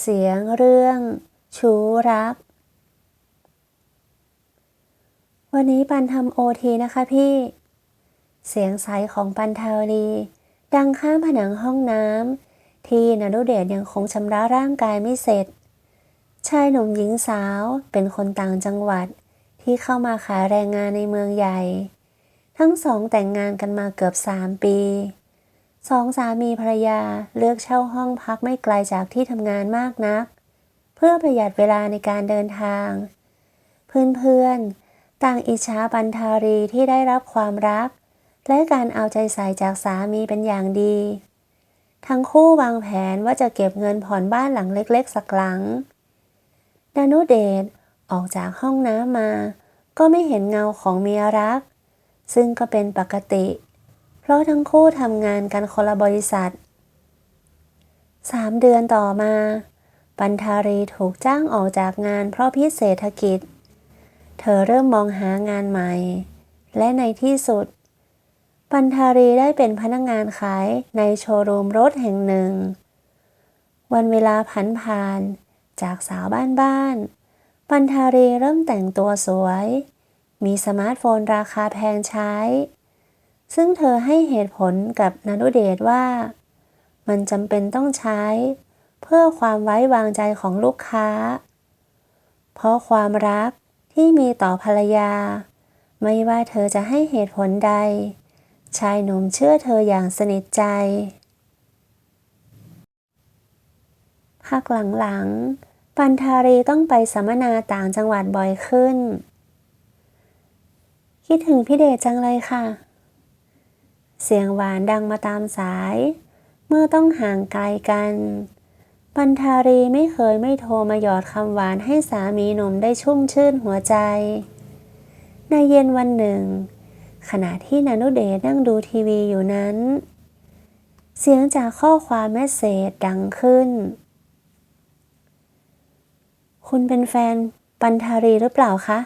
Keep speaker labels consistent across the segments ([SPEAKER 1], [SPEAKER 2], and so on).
[SPEAKER 1] เสียงเรื่องชูรัก วันนี้ปันทำโอทีนะคะพี่ เสียงใสของปันทาวลีดังข้ามผนังห้องน้ำที่นรุเดชยังคงชำระร่างกายไม่เสร็จ ชายหนุ่มหญิงสาวเป็นคนต่างจังหวัดที่เข้ามาขายแรงงานในเมืองใหญ่ ทั้งสองแต่งงานกันมาเกือบสามปี สองสามีภรรยาเลือกเช่าห้องพักไม่ไกลจากที่ทำงานมากนัก เพื่อประหยัดเวลาในการเดินทาง เพื่อนๆ ต่างอิจฉาบันทารีที่ได้รับความรัก และการเอาใจใส่จากสามีเป็นอย่างดี ทั้งคู่วางแผนว่าจะเก็บเงินผ่อนบ้านหลังเล็กๆ สักหลังดานุเดชออกจากห้องน้ำมา ก็ไม่เห็นเงาของเมียรัก ซึ่งก็เป็นปกติเพราะทั้งคู่ทำงานกันคนละบริษัทสามเดือนต่อมา ปันทารีถูกจ้างออกจากงานเพราะพิษเศรษฐกิจ เธอเริ่มมองหางานใหม่ และในที่สุด ปันทารีได้เป็นพนักงงานขายในโชว์รูมรถแห่งหนึ่ง วันเวลาผันผ่าน จากสาวบ้านบ้านปันทารีเริ่มแต่งตัวสวย มีสมาร์ทโฟนราคาแพงใช้ ซึ่งเธอให้เหตุผลกับนารุเดชว่า มันจำเป็นต้องใช้ เพื่อความไว้วางใจของลูกค้า เพราะความรักที่มีต่อภรรยา ไม่ว่าเธอจะให้เหตุผลใด ชายหนุ่มเชื่อเธออย่างสนิทใจภาคหลังๆ ปันทารีต้องไปสัมมนาต่างจังหวัดบ่อยขึ้น คิดถึงพี่เดชจังเลยค่ะ เสียงหวานดังมาตามสาย เมื่อต้องห่างไกลกันปันทารีไม่เคยไม่โทรมาหยอดคำหวานให้สามีหนุ่มได้ชุ่มชื่นหัวใจ ในเย็นวันหนึ่ง ขณะที่นานุเดชนั่งดูทีวีอยู่นั้น เสียงจากข้อความแมสเซจดังขึ้น คุณเป็นแฟนปันทารีหรือเปล่าคะ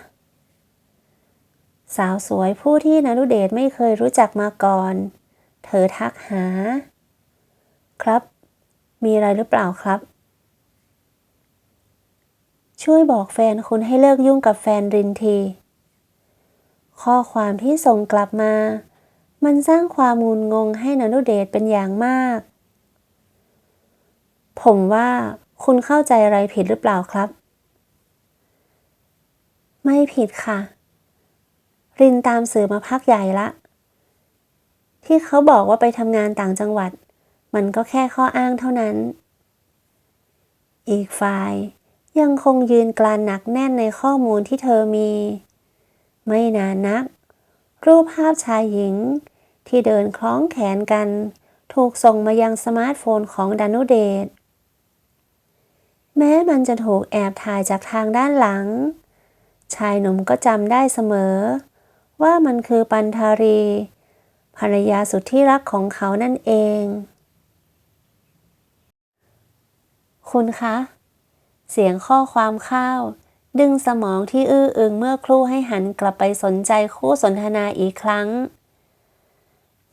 [SPEAKER 1] สาวสวยผู้ที่นารุเดชไม่เคยรู้จักมาก่อน เธอทักหา ครับ มีอะไรหรือเปล่าครับ ช่วยบอกแฟนคุณให้เลิกยุ่งกับแฟนรินที ข้อความที่ส่งกลับมา มันสร้างความงุนงงให้นารุเดชเป็นอย่างมาก ผมว่าคุณเข้าใจอะไรผิดหรือเปล่าครับ ไม่ผิดค่ะ รินตามสื่อมาพักใหญ่ละ ที่เขาบอกว่าไปทำงานต่างจังหวัด มันก็แค่ข้ออ้างเท่านั้น อีกฝ่ายยังคงยืนกลานหนักแน่นในข้อมูลที่เธอมี ไม่นานนัก รูปภาพชายหญิงที่เดินคล้องแขนกัน ถูกส่งมายังสมาร์ทโฟนของดานุเดชแม้มันจะถูกแอบถ่ายจากทางด้านหลัง ชายหนุ่มก็จำได้เสมอ ว่ามันคือปันธารี ภรรยาสุดที่รักของเขานั่นเอง คุณคะ เสียงข้อความข้าว ดึงสมองที่อื้ออึงเมื่อครู่ให้หันกลับไปสนใจคู่สนทนาอีกครั้ง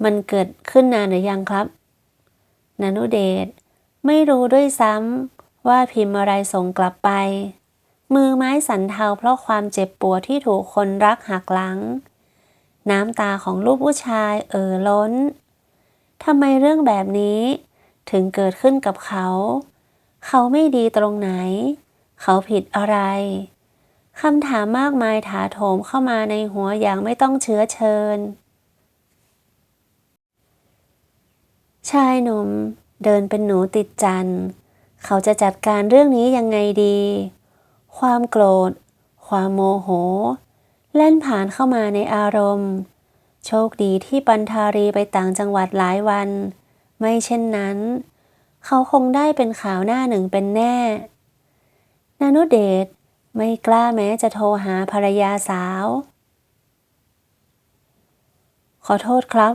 [SPEAKER 1] มันเกิดขึ้นนานหรือยังครับนานุเดชไม่รู้ด้วยซ้ำว่าพิมพ์อะไรส่งกลับไป มือไม้สันเทาเพราะความเจ็บปวดที่ถูกคนรักหักหลัง น้ำตาของลูกผู้ชายเอ่อล้นทำไมเรื่องแบบนี้ ถึงเกิดขึ้นกับเขา เขาไม่ดีตรงไหน เขาผิดอะไรคำถามมากมายถาโถมเข้ามาในหัวอย่างไม่ต้องเชื้อเชิญ ชายหนุ่มเดินเป็นหนูติดจัน เขาจะจัดการเรื่องนี้ยังไงดี ความโกรธ ความโมโห เล่นผ่านเข้ามาในอารมณ์ โชคดีที่ปันทารีไปต่างจังหวัดหลายวัน ไม่เช่นนั้น เขาคงได้เป็นข่าวหน้าหนึ่งเป็นแน่ นานุเดชไม่กล้าแม้จะโทรหาภรรยาสาว ขอโทษครับ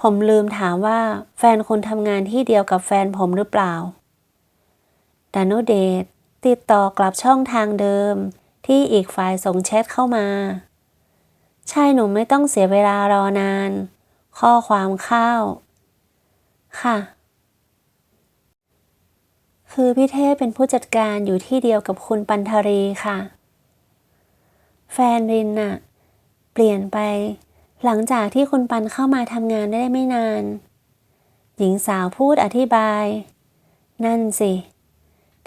[SPEAKER 1] ผมลืมถามว่าแฟนคุณทำงานที่เดียวกับแฟนผมหรือเปล่าดานุเดชติดต่อกลับช่องทางเดิมที่อีกฝ่ายส่งแชทเข้ามา ชายหนุ่มไม่ต้องเสียเวลารอนาน ข้อความเข้าค่ะ คือพี่เทพเป็นผู้จัดการอยู่ที่เดียวกับคุณปันธรีค่ะ แฟนรินน่ะ เปลี่ยนไป หลังจากที่คุณปันเข้ามาทำงานได้ไม่นาน หญิงสาวพูดอธิบาย นั่นสิ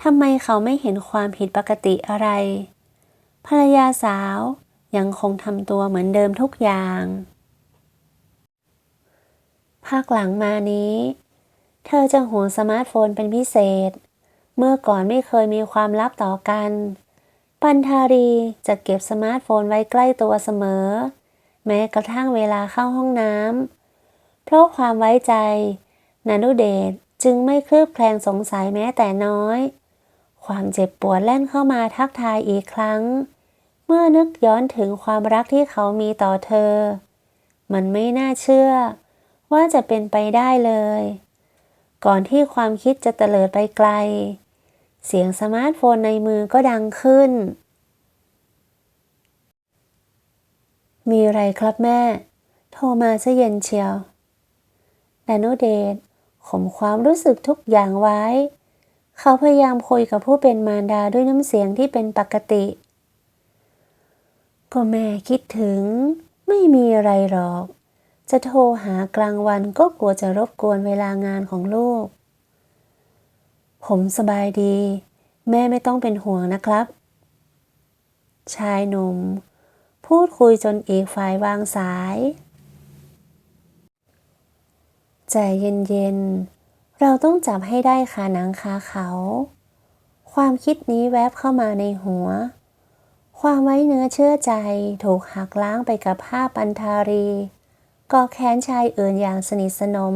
[SPEAKER 1] ทำไมเขาไม่เห็นความผิดปกติอะไร ภรรยาสาว ยังคงทำตัวเหมือนเดิมทุกอย่าง ภาคหลังมานี้ เธอจะห่วงสมาร์ทโฟนเป็นพิเศษ เมื่อก่อนไม่เคยมีความลับต่อกัน ปันธารีจะเก็บสมาร์ทโฟนไว้ใกล้ตัวเสมอ แม้กระทั่งเวลาเข้าห้องน้ำเพราะความไว้ใจนานุเดชจึงไม่คลืบแคลงสงสัยแม้แต่น้อย ความเจ็บปวดแล่นเข้ามาทักทายอีกครั้ง มื่อนึกย้อนถึงความรักที่เขามีต่อเธอ มันไม่น่าเชื่อ ว่าจะเป็นไปได้เลย ก่อนที่ความคิดจะเตลิดไปไกล เสียงสมาร์ทโฟนในมือก็ดังขึ้น มีอะไรครับแม่ โทรมาซะเย็นเชียวดานุเดชข่มความรู้สึกทุกอย่างไว้ เขาพยายามคุยกับผู้เป็นมารดาด้วยน้ำเสียงที่เป็นปกติ ก็แม่คิดถึง ไม่มีอะไรหรอก จะโทรหากลางวันก็กลัวจะรบกวนเวลางานของลูก ผมสบายดี แม่ไม่ต้องเป็นห่วงนะครับ ชายหนุ่ม พูดคุยจนอีกฝ่ายวางสายใจเย็นๆ เราต้องจับให้ได้คาหนังคาเขา ความคิดนี้แวบเข้ามาในหัว ความไว้เนื้อเชื่อใจถูกหักล้างไปกับภาพปันธารีก่อแค้นชายอื่นอย่างสนิทสนม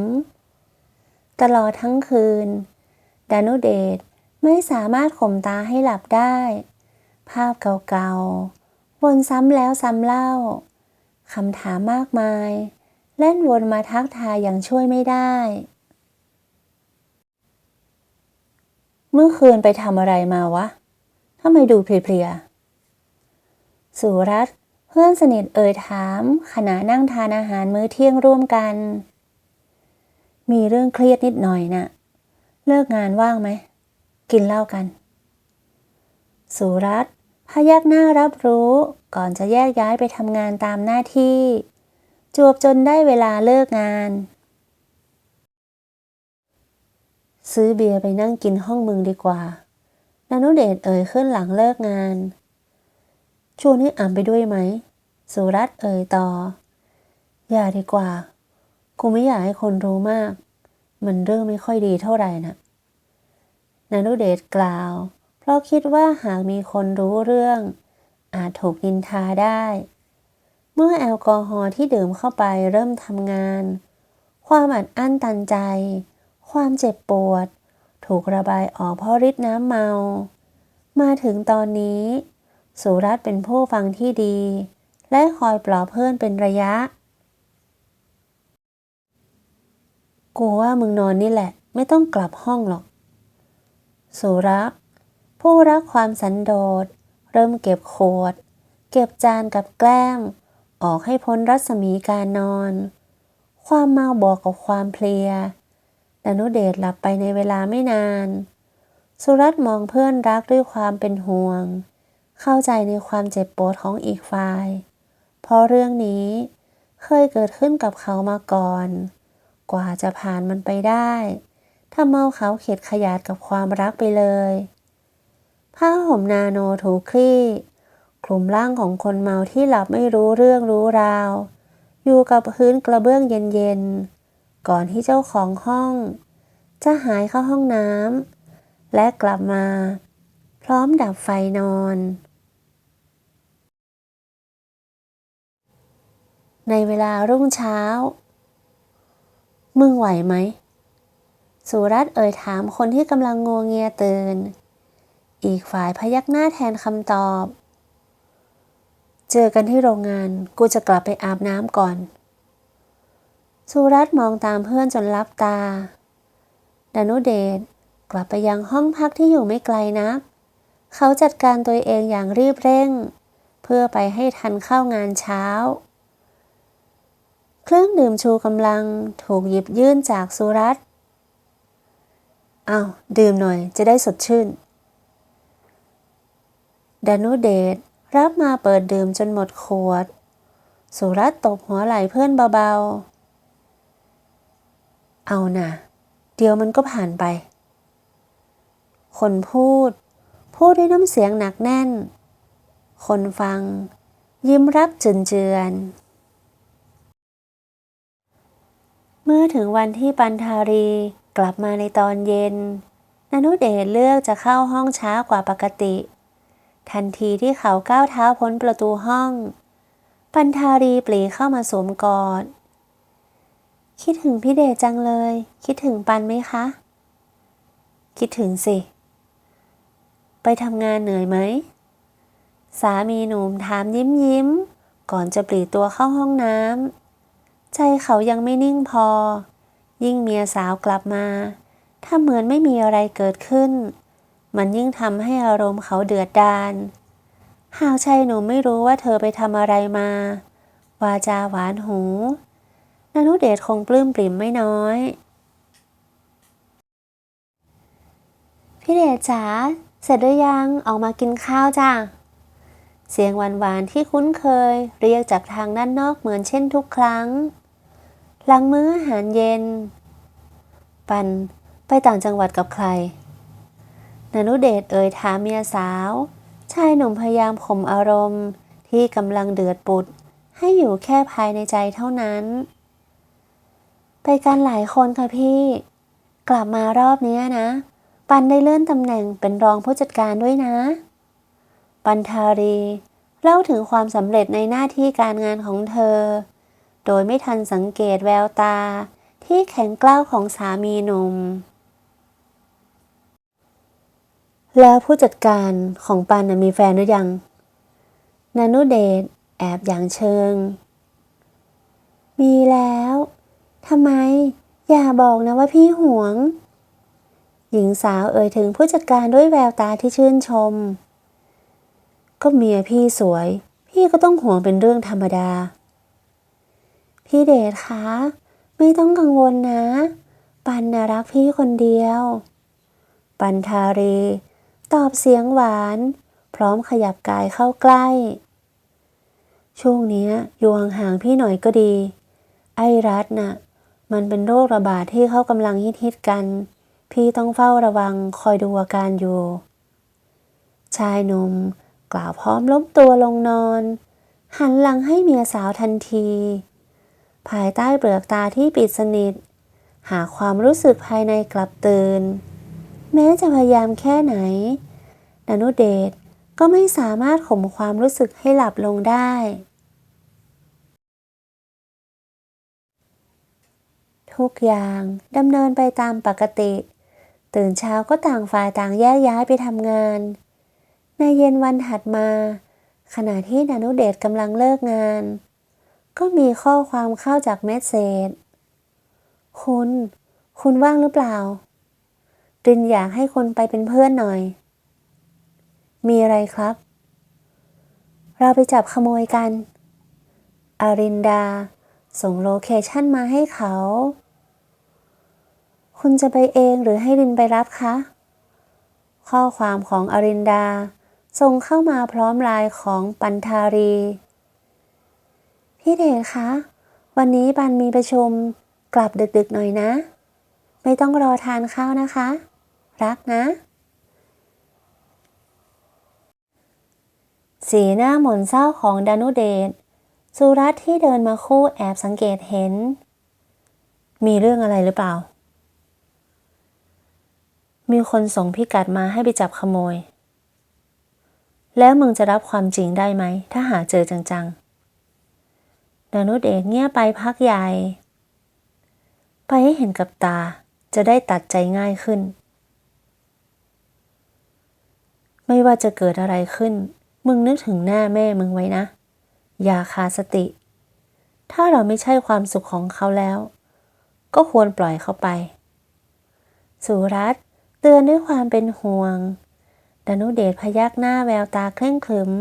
[SPEAKER 1] ตลอดทั้งคืน ดานุเดชไม่สามารถข่มตาให้หลับได้ ภาพเก่าๆ วนซ้ำแล้วซ้ำเล่า คำถามมากมาย เล่นวนมาทักทายอย่างช่วยไม่ได้ เมื่อคืนไปทำอะไรมาวะทำไมดูเพลียๆ สุรัตเพื่อนสนิทเอ่ยถาม ขณะนั่งทานอาหารมื้อเที่ยงร่วมกัน มีเรื่องเครียดนิดหน่อยนะ่ะ เลิกงานว่างไหม กินเหล้ากัน สุรัตพยักหน้ารับรู้ก่อนจะแยกย้ายไปทำงานตามหน้าที่ จวบจนได้เวลาเลิกงาน ซื้อเบียร์ไปนั่งกินห้องมึงดีกว่า นานุเดชเอ่ยขึ้นหลังเลิกงาน ชวนให้อ่ำไปด้วยไหม สุรัตเอ่ยต่อ อย่าดีกว่า กูไม่อยากให้คนรู้มาก มันเรื่องไม่ค่อยดีเท่าไหร่นะนานุเดชกล่าว เพราะคิดว่าหากมีคนรู้เรื่อง อาจถูกนินทาได้ เมื่อแอลกอฮอล์ที่ดื่มเข้าไปเริ่มทำงาน ความอัดอั้นตันใจ ความเจ็บปวด ถูกระบายออกเพราะฤทธิ์น้ำเมา มาถึงตอนนี้ สุรัตน์เป็นผู้ฟังที่ดี และคอยปลอบเพื่อนเป็นระยะ กูว่ามึงนอนนี่แหละ ไม่ต้องกลับห้องหรอก สุรักษ์ผู้รักความสันโดษ เริ่มเก็บขวด เก็บจานกับแกล้ม ออกให้พ้นรัศมีการนอน ความเมาบอกกับความเพลียดานุเดชหลับไปในเวลาไม่นาน สุรัตน์มองเพื่อนรักด้วยความเป็นห่วง เข้าใจในความเจ็บปวดของอีกฝ่าย เพราะเรื่องนี้เคยเกิดขึ้นกับเขามาก่อน กว่าจะผ่านมันไปได้ถ้าเมาเขาเข็ดขยาดกับความรักไปเลย ผ้าห่มนาโนถูคลี่คลุมร่างของคนเมาที่หลับไม่รู้เรื่องรู้ราว อยู่กับพื้นกระเบื้องเย็นๆ ก่อนที่เจ้าของห้อง จะหายเข้าห้องน้ำและกลับมา พร้อมดับไฟนอน ในเวลารุ่งเช้า มึงไหวไหม สุรัตน์เอ่ยถามคนที่กำลังงัวเงียตื่น อีกฝ่ายพยักหน้าแทนคำตอบ เจอกันที่โรงงาน กูจะกลับไปอาบน้ำก่อน สุรัตน์มองตามเพื่อนจนลับตา ดานุเดชกลับไปยังห้องพักที่อยู่ไม่ไกลนัก เขาจัดการตัวเองอย่างรีบเร่ง เพื่อไปให้ทันเข้างานเช้า เครื่องดื่มชูกำลังถูกหยิบยื่นจากสุรัตน์อ้าดื่มหน่อยจะได้สดชื่น ดานุเดชรับมาเปิดดื่มจนหมดขวด สุรัตตบหัวไหล่เพื่อนเบาๆ เอาน่ะ เดี๋ยวมันก็ผ่านไป คนพูด พูดด้วยน้ำเสียงหนักแน่น คนฟัง ยิ้มรับเจือน เมื่อถึงวันที่ปันธารีกลับมาในตอนเย็นนานุเดชเลือกจะเข้าห้องช้ากว่าปกติ ทันทีที่เขาก้าวเท้าพ้นประตูห้อง ปันธารีปรีเข้ามาสวมกอด คิดถึงพี่เดชจังเลย คิดถึงปันไหมคะ คิดถึงสิ ไปทำงานเหนื่อยไหม สามีหนุ่มถามยิ้มยิ้ม ก่อนจะปลีตัวเข้าห้องน้ำ ใจเขายังไม่นิ่งพอ ยิ่งเมียสาวกลับมา ถ้าเหมือนไม่มีอะไรเกิดขึ้น มันยิ่งทำให้อารมณ์เขาเดือดดาลหากชายหนุ่มไม่รู้ว่าเธอไปทำอะไรมา วาจาหวานหูนานุเดชคงปลื้มปริ่มไม่น้อยพี่เดชจ๋าเสร็จหรือยังออกมากินข้าวจ้าเสียงหวานๆที่คุ้นเคย เรียกจากทางด้านนอกเหมือนเช่นทุกครั้ง หลังมื้ออาหารเย็น ปันไปต่างจังหวัดกับใครนานุเดชเอ่ยถามเมียสาว ชายหนุ่มพยายามข่มอารมณ์ ที่กำลังเดือดปุด ให้อยู่แค่ภายในใจเท่านั้น ไปกันหลายคนค่ะพี่ กลับมารอบนี้นะ ปันได้เลื่อนตำแหน่งเป็นรองผู้จัดการด้วยนะ ปันทารี เล่าถึงความสำเร็จในหน้าที่การงานของเธอ โดยไม่ทันสังเกตแววตา ที่แข็งกล้าวของสามีหนุ่ม แล้วผู้จัดการของปันมีแฟนหรือยัง นานุเดชแอบอย่างเชิง มีแล้วทำไม อย่าบอกนะว่าพี่หวง หญิงสาวเอ่ยถึงผู้จัดการด้วยแววตาที่ชื่นชม ก็เมียพี่สวย พี่ก็ต้องห่วงเป็นเรื่องธรรมดา พี่เดชคะ ไม่ต้องกังวลนะ ปันน่ะรักพี่คนเดียว ปันทารี ตอบเสียงหวาน พร้อมขยับกายเข้าใกล้ ช่วงนี้ยอยู่ห่างๆพี่หน่อยก็ดี ไอ้รัฐน่ะ มันเป็นโรคระบาดที่เขากำลังฮิตๆกัน พี่ต้องเฝ้าระวังคอยดูอาการอยู่ ชายหนุ่มกล่าวพร้อมล้มตัวลงนอน หันหลังให้เมียสาวทันที ภายใต้เปลือกตาที่ปิดสนิท หาความรู้สึกภายในกลับตื่น แม้จะพยายามแค่ไหนดานุเดชก็ไม่สามารถข่มความรู้สึกให้หลับลงได้ ทุกอย่างดำเนินไปตามปกติ ตื่นเช้าก็ต่างฝ่ายต่างแยกย้ายไปทำงาน ในเย็นวันถัดมา ขณะที่ดานุเดชกำลังเลิกงาน ก็มีข้อความเข้าจากเมสเซจคุณ คุณว่างหรือเปล่ารินอยากให้คุณไปเป็นเพื่อนหน่อย มีอะไรครับ เราไปจับขโมยกัน อารินดา ส่งโลเคชั่นมาให้เขา คุณจะไปเองหรือให้รินไปรับคะ ข้อความของอารินดาส่งเข้ามาพร้อมลายของปันทารี พี่เดชคะ วันนี้ปันมีประชุมกลับดึกๆหน่อยนะ ไม่ต้องรอทานข้าวนะคะ รักนะ สีหน้าหม่นเศร้าของดานุเดชสุรัตที่เดินมาคู่แอบสังเกตเห็น มีเรื่องอะไรหรือเปล่า มีคนส่งพิกัดมาให้ไปจับขโมย แล้วมึงจะรับความจริงได้ไหม ถ้าหาเจอจังๆ ดานุเดชเงียบไปพักใหญ่ ไปให้เห็นกับตาจะได้ตัดใจง่ายขึ้น ไม่ว่าจะเกิดอะไรขึ้น มึงนึกถึงหน้าแม่มึงไว้นะ อย่าขาดสติ ถ้าเราไม่ใช่ความสุขของเขาแล้ว ก็ควรปล่อยเขาไป สุรัตเตือนด้วยความเป็นห่วงดานุเดชพยักหน้าแววตาเคร่งครึม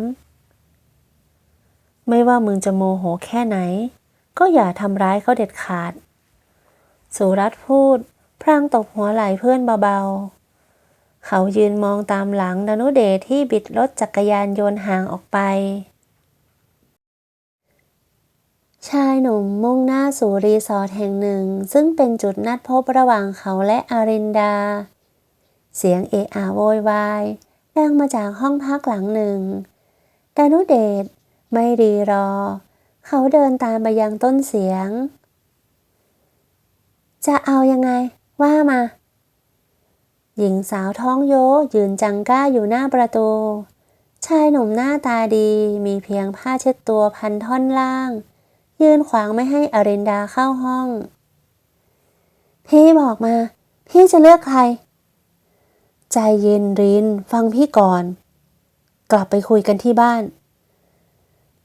[SPEAKER 1] ไม่ว่ามึงจะโมโหแค่ไหน ก็อย่าทำร้ายเขาเด็ดขาด สุรัตน์พูด พรางตบหัวไหล่เพื่อนเบาๆ เขายืนมองตามหลังดนุเดชที่บิดรถจักรยานยนต์ห่างออกไป ชายหนุ่มมุ่งหน้าสู่รีสอร์ทแห่งหนึ่ง ซึ่งเป็นจุดนัดพบระหว่างเขาและอารินดา เสียงเอะอะโวยวายดังมาจากห้องพักหลังหนึ่งดานุเดช ไม่รีรอ เขาเดินตามไปยังต้นเสียง จะเอายังไง ว่ามา หญิงสาวท้องโยยืนจังก้าอยู่หน้าประตู ชายหนุ่มหน้าตาดีมีเพียงผ้าเช็ดตัวพันท่อนล่าง ยืนขวางไม่ให้อรินดาเข้าห้อง พี่บอกมา พี่จะเลือกใคร ใจเย็นรินฟังพี่ก่อน กลับไปคุยกันที่บ้าน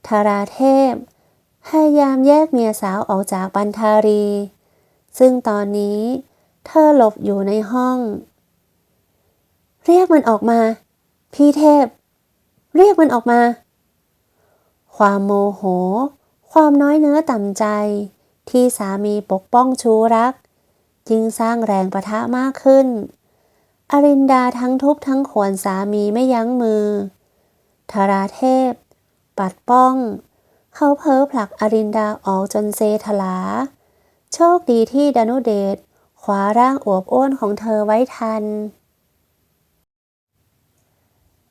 [SPEAKER 1] ธาราเทพพยายามแยกเมียสาวออกจากปันธารี ซึ่งตอนนี้เธอหลบอยู่ในห้อง เรียกมันออกมา พี่เทพ เรียกมันออกมา ความโมโห ความน้อยเนื้อต่ำใจ ที่สามีปกป้องชูรักยิ่งสร้างแรงประทะมากขึ้น อรินดาทั้งทุบทั้งขวนสามีไม่ยั้งมือธาราเทพ ปัดป้อง เขาเพ้อผลักอรินดาออกจนเซทลา โชคดีที่ดานุเดชคว้าร่างอวบอ้วนของเธอไว้ทัน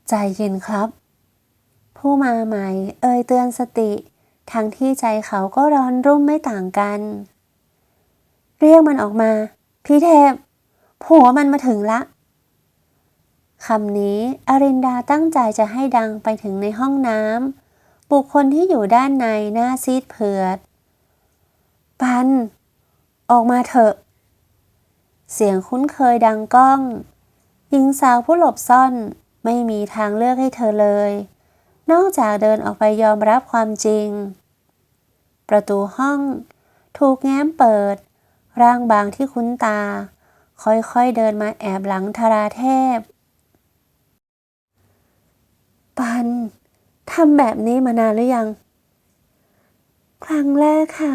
[SPEAKER 1] ใจเย็นครับ ผู้มาใหม่เอ่ยเตือนสติ ทั้งที่ใจเขาก็ร้อนรุ่มไม่ต่างกัน เรียกมันออกมา พี่เทพผัวมันมาถึงละคำนี้อรินดาตั้งใจจะให้ดังไปถึงในห้องน้ำ บุคคลที่อยู่ด้านในหน้าซีดเผือด ปัน ออกมาเถอะ เสียงคุ้นเคยดังก้อง หญิงสาวผู้หลบซ่อนไม่มีทางเลือกให้เธอเลย นอกจากเดินออกไปยอมรับความจริง ประตูห้อง ถูกแง้มเปิด ร่างบางที่คุ้นตา ค่อยๆเดินมาแอบหลังธาราเทพ ปัน ทำแบบนี้มานานหรือยัง ครั้งแรกค่ะ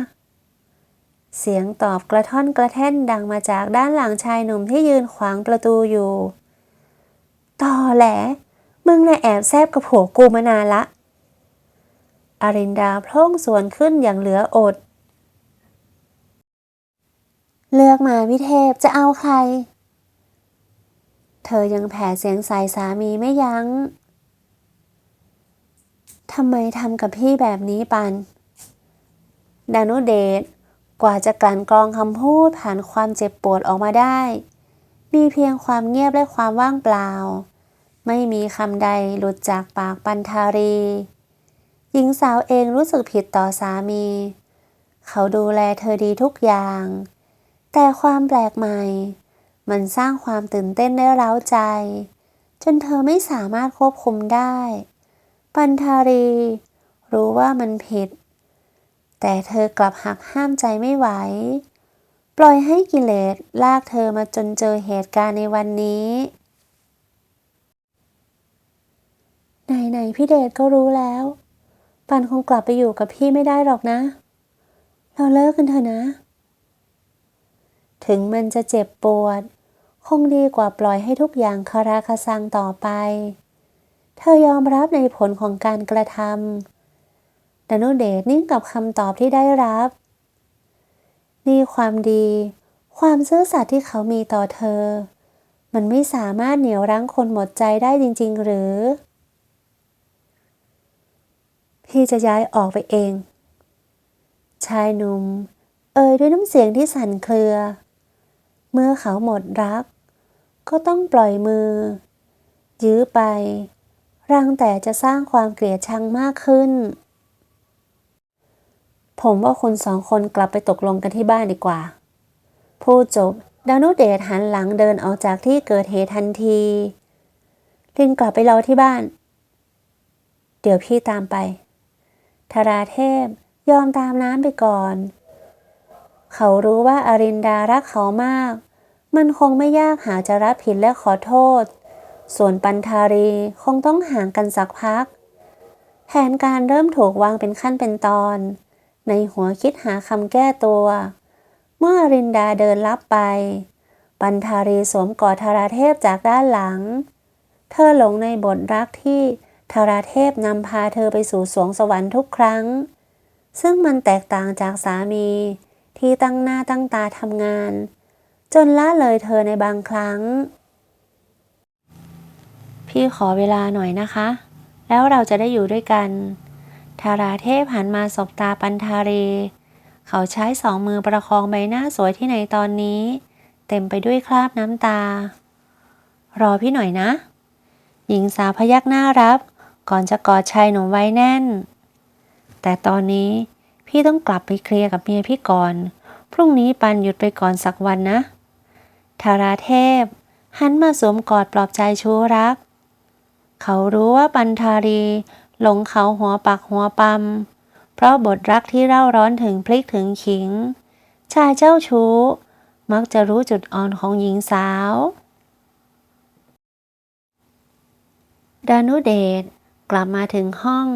[SPEAKER 1] เสียงตอบกระท่อนกระแท่นดังมาจากด้านหลังชายหนุ่มที่ยืนขวางประตูอยู่ ต่อแหล มึงน่ะแอบแซบกับผัวกูมานานละอารินดาพล่งสวนขึ้นอย่างเหลืออด เลือกมาวิเทพจะเอาใคร เธอยังแผ่เสียงใส่สามีไม่ยัง้ง ทำไมทำกับพี่แบบนี้ปัน ดานุเดชกว่าจะกลั่นกรองคำพูดผ่านความเจ็บปวดออกมาได้ มีเพียงความเงียบและความว่างเปล่า ไม่มีคำใดหลุดจากปากปันธารี หญิงสาวเองรู้สึกผิดต่อสามี เขาดูแลเธอดีทุกอย่าง แต่ความแปลกใหม่ มันสร้างความตื่นเต้นได้เร้าใจ จนเธอไม่สามารถควบคุมได้ ปันธารี รู้ว่ามันผิด แต่เธอกลับหักห้ามใจไม่ไหว ปล่อยให้กิเลสลากเธอมาจนเจอเหตุการณ์ในวันนี้ ไหนๆพี่เดชก็รู้แล้ว ปันคงกลับไปอยู่กับพี่ไม่ได้หรอกนะ เราเลิกกันเถอะนะ ถึงมันจะเจ็บปวด คงดีกว่าปล่อยให้ทุกอย่างคาราคาซังต่อไป เธอยอมรับในผลของการกระทำดานุเดชนิ่งกับคำตอบที่ได้รับ นี่ความดี ความซื่อสัตย์ที่เขามีต่อเธอ มันไม่สามารถเหนี่ยวรั้งคนหมดใจได้จริง ๆ หรือ พี่จะย้ายออกไปเอง ชายหนุ่ม เอ่ยด้วยน้ำเสียงที่สั่นเครือ เมื่อเขาหมดรัก ก็ต้องปล่อยมือ ยื้อไป รังแต่จะสร้างความเกลียดชังมากขึ้น ผมว่าคุณสองคนกลับไปตกลงกันที่บ้านดีกว่า พูดจบดานุเดชหันหลังเดินออกจากที่เกิดเหตุทันทีลินกลับไปรอที่บ้าน เดี๋ยวพี่ตามไปธาราเทพยอมตามน้ำไปก่อน เขารู้ว่าอารินดารักเขามาก มันคงไม่ยากหาจะรับผิดและขอโทษ ส่วนปันธารีคงต้องห่างกันสักพัก แผนการเริ่มถูกวางเป็นขั้นเป็นตอน ในหัวคิดหาคำแก้ตัว เมื่อรินดาเดินลับไป ปันธารีสวมกอดธาราเทพจากด้านหลัง เธอหลงในบทรักที่ธาราเทพนำพาเธอไปสู่สวงสวรรค์ทุกครั้ง ซึ่งมันแตกต่างจากสามีที่ตั้งหน้าตั้งตาทำงาน จนละเลยเธอในบางครั้ง พี่ขอเวลาหน่อยนะคะ แล้วเราจะได้อยู่ด้วยกัน ทาราเทพหันมาสบตาปันธาเร เขาใช้สองมือประคองใบหน้าสวยที่ในตอนนี้ เต็มไปด้วยคราบน้ำตา รอพี่หน่อยนะ หญิงสาวพยักหน้ารับ ก่อนจะกอดชายหนุ่มไว้แน่น แต่ตอนนี้พี่ต้องกลับไปเคลียร์กับเมียพี่ก่อน พรุ่งนี้ปันหยุดไปก่อนสักวันนะ ทาราเทพหันมาสวมกอดปลอบใจชูรัก เขารู้ว่าปันธารีหลงเขาหัวปักหัวปั๊มเพราะบทรักที่เร่าร้อนถึงพลิกถึงขิง ชายเจ้าชู้ มักจะรู้จุดอ่อนของหญิงสาวดานุเดชกลับมาถึงห้อง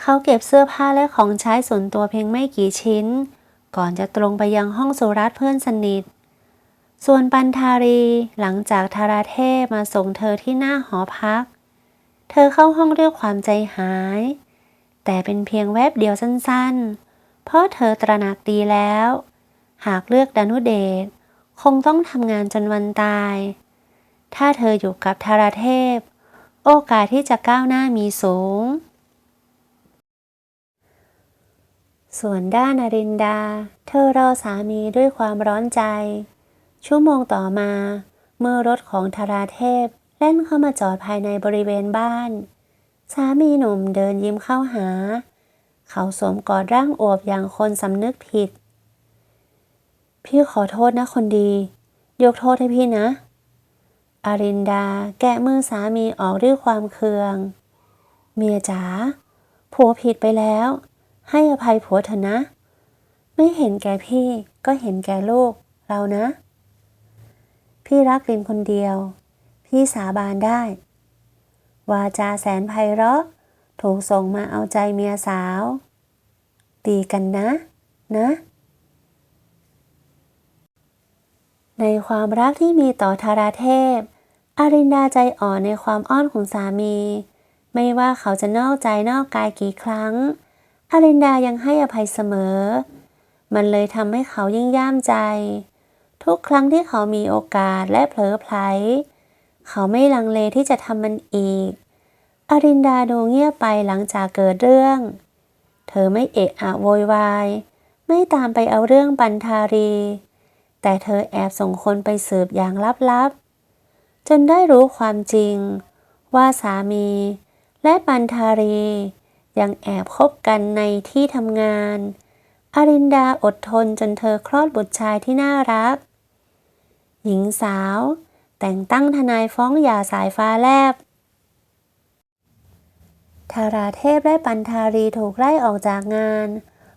[SPEAKER 1] เขาเก็บเสื้อผ้าและของใช้ส่วนตัวเพียงไม่กี่ชิ้น ก่อนจะตรงไปยังห้องสุรัตน์เพื่อนสนิท ส่วนปันธารีหลังจากธาราเทพมาส่งเธอที่หน้าหอพัก เธอเข้าห้องด้วยความใจหาย แต่เป็นเพียงแวบเดียวสั้นๆ เพราะเธอตระหนักดีแล้ว หากเลือกดานุเดชคงต้องทำงานจนวันตาย ถ้าเธออยู่กับธาราเทพ โอกาสที่จะก้าวหน้ามีสูง ส่วนด้านอรินดา เธอรอสามีด้วยความร้อนใจ ชั่วโมงต่อมา เมื่อรถของธาราเทพ แล่นเข้ามาจอดภายในบริเวณบ้าน สามีหนุ่มเดินยิ้มเข้าหา เขาสวมกอดร่างอวบอย่างคนสำนึกผิด พี่ขอโทษนะคนดี ยกโทษให้พี่นะ อารินดาแกะมือสามีออกด้วยความเคือง เมียจ๋าผัวผิดไปแล้ว ให้อภัยผัวเถอะนะ ไม่เห็นแก่พี่ก็เห็นแก่ลูกเรานะ พี่รักลินคนเดียว พี่สาบานได้ วาจาแสนไพเราะ ถูกส่งมาเอาใจเมียสาว ตีกันนะ นะ ในความรักที่มีต่อธาราเทพ อารินดาใจอ่อนในความอ้อนของสามี ไม่ว่าเขาจะนอกใจนอกกายกี่ครั้ง อารินดายังให้อภัยเสมอ มันเลยทำให้เขายิ่งย่ามใจ ทุกครั้งที่เขามีโอกาสและเผลอไพล เขาไม่ลังเลที่จะทำมันอีก อรินดาดูเงียบไปหลังจากเกิดเรื่อง เธอไม่เอะอะโวยวาย ไม่ตามไปเอาเรื่องปันธารี แต่เธอแอบส่งคนไปสืบอย่างลับๆ จนได้รู้ความจริง ว่าสามี และปันธารี ยังแอบคบกันในที่ทำงาน อรินดาอดทนจนเธอคลอดบุตรชายที่น่ารัก หญิงสาว แต่งตั้งทนายฟ้องหย่าสายฟ้าแลบทาราเทพและปันธารีถูกไล่ออกจากงาน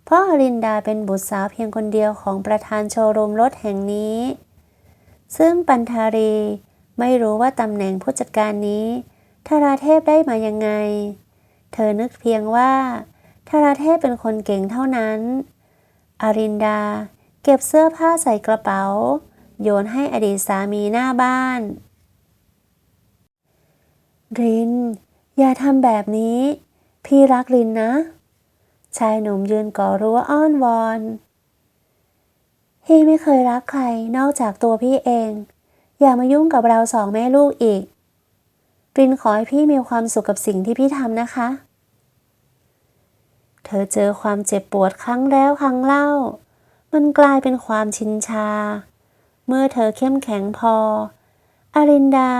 [SPEAKER 1] เพราะอรินดาเป็นบุตรสาวเพียงคนเดียวของประธานโชว์รูมรถแห่งนี้ ซึ่งปันธารีไม่รู้ว่าตำแหน่งผู้จัดการนี้ทาราเทพได้มายังไง เธอนึกเพียงว่าทาราเทพเป็นคนเก่งเท่านั้นอารินดาเก็บเสื้อผ้าใส่กระเป๋า โยนให้อดีตสามีหน้าบ้าน ริน อย่าทำแบบนี้ พี่รักรินนะ ชายหนุ่มยืนก่อรั้วอ้อนวอนพี่ไม่เคยรักใครนอกจากตัวพี่เอง อย่ามายุ่งกับเราสองแม่ลูกอีก รินขอให้พี่มีความสุขกับสิ่งที่พี่ทำนะคะ เธอเจอความเจ็บปวดครั้งแล้วครั้งเล่า มันกลายเป็นความชินชา เมื่อเธอเข้มแข็งพออารินดา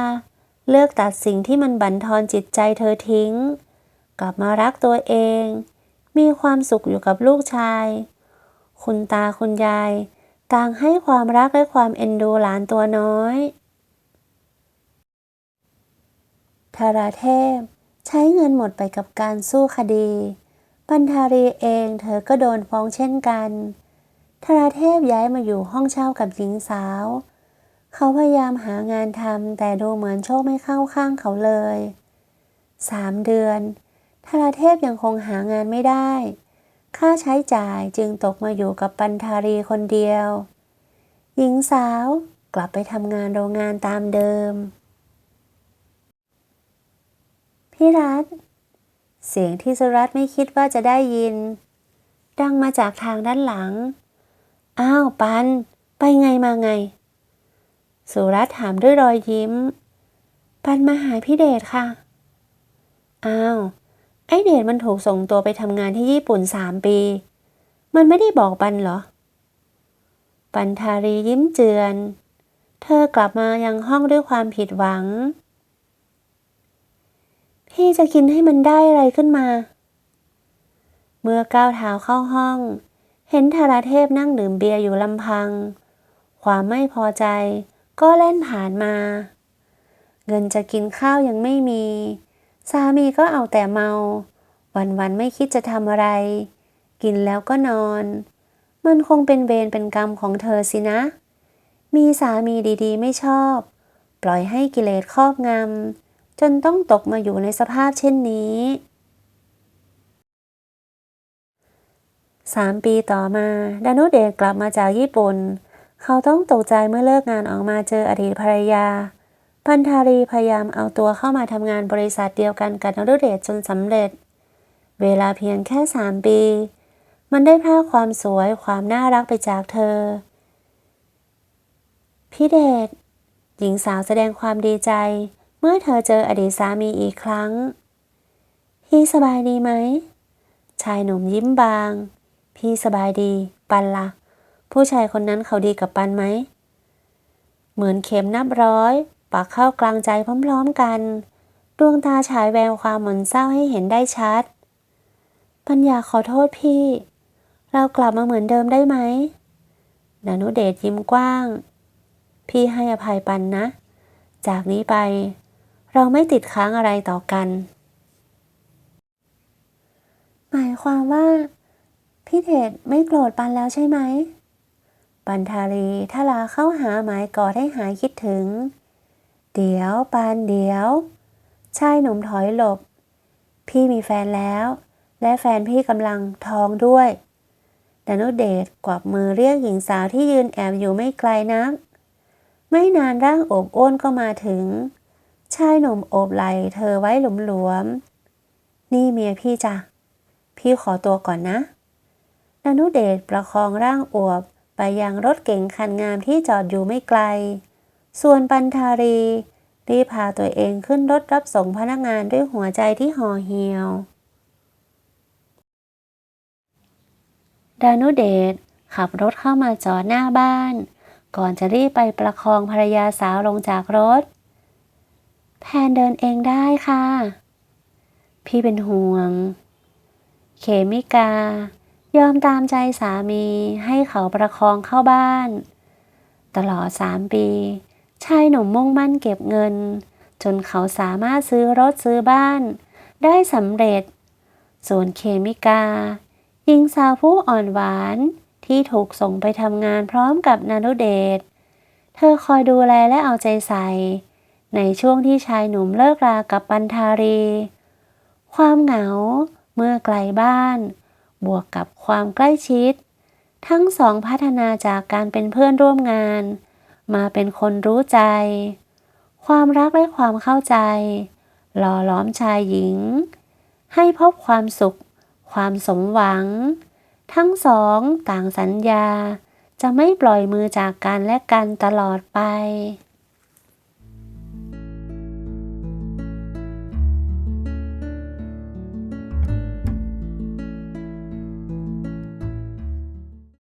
[SPEAKER 1] เลือกตัดสิ่งที่มันบั่นทอนจิตใจเธอทิ้ง กลับมารักตัวเอง มีความสุขอยู่กับลูกชาย คุณตาคุณยาย ต่างให้ความรักและความเอ็นดูหลานตัวน้อยทาราเทพ ใช้เงินหมดไปกับการสู้คดี ปันธารีเองเธอก็โดนฟ้องเช่นกัน ทาราเทพย้ายมาอยู่ห้องเช่ากับหญิงสาว เขาพยายามหางานทำแต่ดูเหมือนโชคไม่เข้าข้างเขาเลยสามเดือนทาราเทพยังคงหางานไม่ได้ ค่าใช้จ่ายจึงตกมาอยู่กับปันธารีคนเดียว หญิงสาวกลับไปทำงานโรงงานตามเดิม พี่รัฐเสียงที่สุรัตน์ไม่คิดว่าจะได้ยิน ดังมาจากทางด้านหลัง อ้าวปัน ไปไงมาไง สุรัตน์ถามด้วยรอยยิ้ม ปันมาหาพี่เดชค่ะ อ้าว ไอเดชมันถูกส่งตัวไปทำงานที่ญี่ปุ่นสามปี มันไม่ได้บอกปันเหรอ ปันทารียิ้มเจือน เธอกลับมายังห้องด้วยความผิดหวัง พี่จะกินให้มันได้อะไรขึ้นมา เมื่อก้าวเท้าเข้าห้อง เห็นธาราเทพนั่งดื่มเบียร์อยู่ลำพัง ความไม่พอใจก็เล่นผ่านมา เงินจะกินข้าวยังไม่มี สามีก็เอาแต่เมา วันๆไม่คิดจะทำอะไร กินแล้วก็นอน มันคงเป็นเวรเป็นกรรมของเธอสินะ มีสามีดีๆ ไม่ชอบ ปล่อยให้กิเลสครอบงำจนต้องตกมาอยู่ในสภาพเช่นนี้ สามปีต่อมาดานุเดชกลับมาจากญี่ปุ่น เขาต้องตกใจเมื่อเลิกงานออกมาเจออดีตภรรยา พันธารีพยายามเอาตัวเข้ามาทำงานบริษัทเดียวกันกับดานุเดชจนสำเร็จ เวลาเพียงแค่สามปี มันได้พราความสวยความน่ารักไปจากเธอ พี่เดช หญิงสาวแสดงความดีใจ เมื่อเธอเจออดีตสามีอีกครั้ง พี่สบายดีไหม ชายหนุ่มยิ้มบาง พี่สบายดี ปันละ่ะ ผู้ชายคนนั้นเขาดีกับปันไหม เหมือนเข็มนับร้อยปักเข้ากลางใจพร้อมๆกัน ดวงตาฉายแววความหม่นเศร้าให้เห็นได้ชัด ปัญญาขอโทษพี่ เรากลับมาเหมือนเดิมได้ไหมดานุเดชยิ้มกว้าง พี่ให้อภัยปันนะ จากนี้ไป เราไม่ติดค้างอะไรต่อกัน หมายความว่า พี่เดชไม่โกรธปันแล้วใช่ไหม ปันทารีทลาเข้าหาหมายกอดให้หายคิดถึง เดี๋ยวปันเดี๋ยว ชายหนุ่มถอยหลบ พี่มีแฟนแล้ว และแฟนพี่กำลังท้องด้วยดานุเดชกวักมือเรียกหญิงสาวที่ยืนแอบอยู่ไม่ไกลนัก ไม่นานร่างโอบอ้วนก็มาถึง ชายหนุ่มโอบไหล่เธอไว้หลวมๆนี่เมียพี่จ้ะ พี่ขอตัวก่อนนะ ดานุเดชประคองร่างอวบ ไปยังรถเก๋งคันงามที่จอดอยู่ไม่ไกล ส่วนปันธารีรีพาตัวเองขึ้นรถรับส่งพนักงานด้วยหัวใจที่ห่อเหี่ยว ดานุเดชขับรถเข้ามาจอดหน้าบ้าน ก่อนจะรีบไปประคองภรรยาสาวลงจากรถ แพนเดินเองได้ค่ะ พี่เป็นห่วง เขมิกา ยอมตามใจสามีให้เขาประคองเข้าบ้าน ตลอดสามปี ชายหนุ่มมุ่งมั่นเก็บเงิน จนเขาสามารถซื้อรถซื้อบ้าน ได้สำเร็จ ส่วนเคมิกาหญิงสาวผู้อ่อนหวานที่ถูกส่งไปทำงานพร้อมกับนารุเดช เธอคอยดูแลและเอาใจใส่ ในช่วงที่ชายหนุ่มเลิกรากับปันธารี ความเหงาเมื่อไกลบ้าน บวกกับความใกล้ชิด ทั้งสองพัฒนาจากการเป็นเพื่อนร่วมงาน มาเป็นคนรู้ใจ ความรักและความเข้าใจหล่อล้อมชายหญิง ให้พบความสุข ความสมหวัง ทั้งสองต่างสัญญา จะไม่ปล่อยมือจากกันและกันตลอดไป